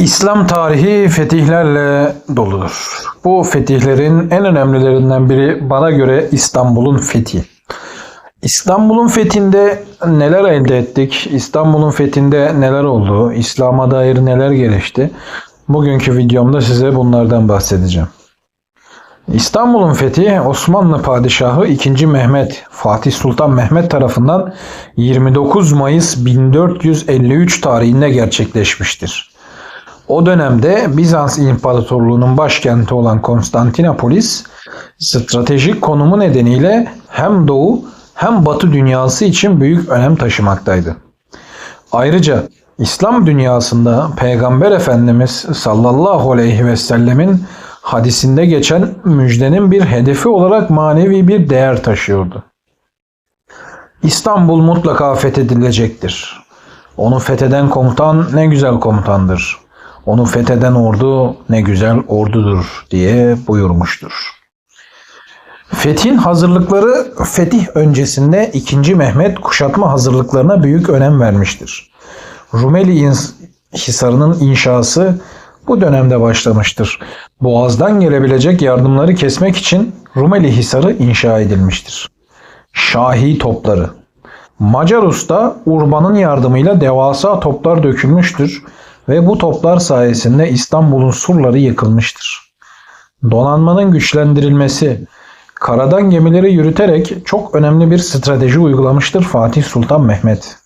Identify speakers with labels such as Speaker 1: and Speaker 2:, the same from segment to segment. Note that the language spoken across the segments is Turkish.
Speaker 1: İslam tarihi fetihlerle doludur. Bu fetihlerin en önemlilerinden biri bana göre İstanbul'un fethi. İstanbul'un fethinde neler elde ettik? İstanbul'un fethinde neler oldu? İslam'a dair neler gelişti? Bugünkü videomda size bunlardan bahsedeceğim. İstanbul'un fethi Osmanlı Padişahı 2. Mehmet Fatih Sultan Mehmet tarafından 29 Mayıs 1453 tarihinde gerçekleşmiştir. O dönemde Bizans İmparatorluğu'nun başkenti olan Konstantinopolis stratejik konumu nedeniyle hem Doğu hem Batı dünyası için büyük önem taşımaktaydı. Ayrıca İslam dünyasında Peygamber Efendimiz sallallahu aleyhi ve sellemin hadisinde geçen müjdenin bir hedefi olarak manevi bir değer taşıyordu. İstanbul mutlaka fethedilecektir. Onu fetheden komutan ne güzel komutandır. Onu fetheden ordu ne güzel ordudur diye buyurmuştur. Fethin hazırlıkları fetih öncesinde 2. Mehmet kuşatma hazırlıklarına büyük önem vermiştir. Rumeli Hisarı'nın inşası bu dönemde başlamıştır. Boğaz'dan gelebilecek yardımları kesmek için Rumeli Hisarı inşa edilmiştir. Şahi topları Macar usta Urban'ın yardımıyla devasa toplar dökülmüştür ve bu toplar sayesinde İstanbul'un surları yıkılmıştır. Donanmanın güçlendirilmesi, karadan gemileri yürüterek çok önemli bir strateji uygulamıştır Fatih Sultan Mehmet.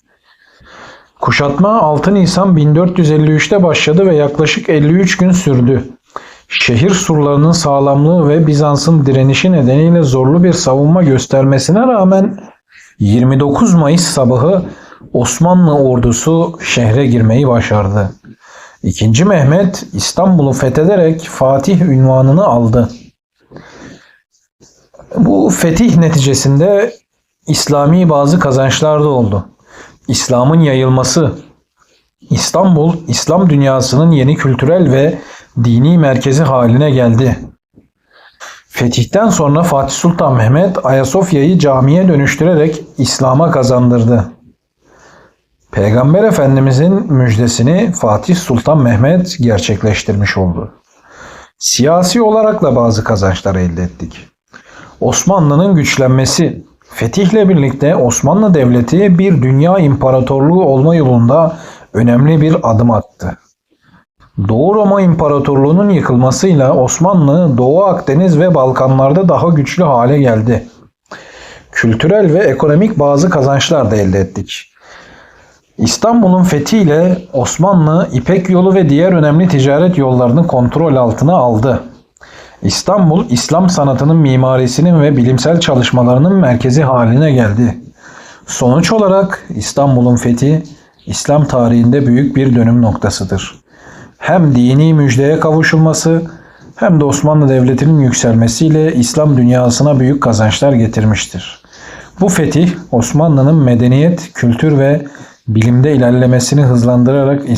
Speaker 1: Kuşatma 6 Nisan 1453'te başladı ve yaklaşık 53 gün sürdü. Şehir surlarının sağlamlığı ve Bizans'ın direnişi nedeniyle zorlu bir savunma göstermesine rağmen 29 Mayıs sabahı Osmanlı ordusu şehre girmeyi başardı. İkinci Mehmet İstanbul'u fethederek Fatih ünvanını aldı. Bu fetih neticesinde İslami bazı kazançlar da oldu. İslam'ın yayılması, İstanbul, İslam dünyasının yeni kültürel ve dini merkezi haline geldi. Fetihten sonra Fatih Sultan Mehmet Ayasofya'yı camiye dönüştürerek İslam'a kazandırdı. Peygamber Efendimizin müjdesini Fatih Sultan Mehmet gerçekleştirmiş oldu. Siyasi olarak da bazı kazançlar elde ettik. Osmanlı'nın güçlenmesi, fetihle birlikte Osmanlı Devleti bir dünya imparatorluğu olma yolunda önemli bir adım attı. Doğu Roma İmparatorluğu'nun yıkılmasıyla Osmanlı Doğu Akdeniz ve Balkanlarda daha güçlü hale geldi. Kültürel ve ekonomik bazı kazançlar da elde ettik. İstanbul'un fethiyle Osmanlı İpek yolu ve diğer önemli ticaret yollarını kontrol altına aldı. İstanbul, İslam sanatının mimarisinin ve bilimsel çalışmalarının merkezi haline geldi. Sonuç olarak İstanbul'un fethi, İslam tarihinde büyük bir dönüm noktasıdır. Hem dini müjdeye kavuşulması hem de Osmanlı Devleti'nin yükselmesiyle İslam dünyasına büyük kazançlar getirmiştir. Bu fetih Osmanlı'nın medeniyet, kültür ve bilimde ilerlemesini hızlandırarak